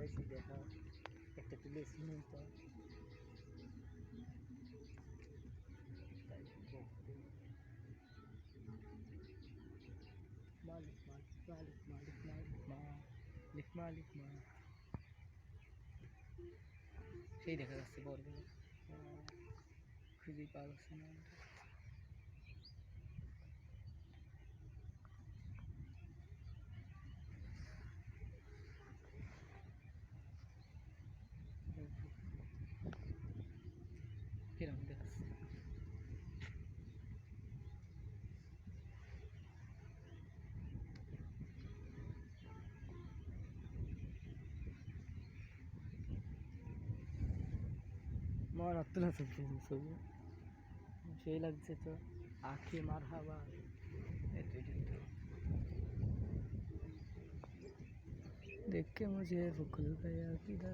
বেশি দেখা একটা তুলেছি তো মালিক মালিক মালিক মালিক মালিক মালিক মালিক মালিক সেই দেখা যাচ্ছে বরগুলো খুবই পাওয়া যাচ্ছে না আমাদের। কিরকম দেখাচ্ছে মারাত্মক লাগছে ছবি সেই লাগছে তো আখি মার হাবা देख के मुझे रुक गया किधर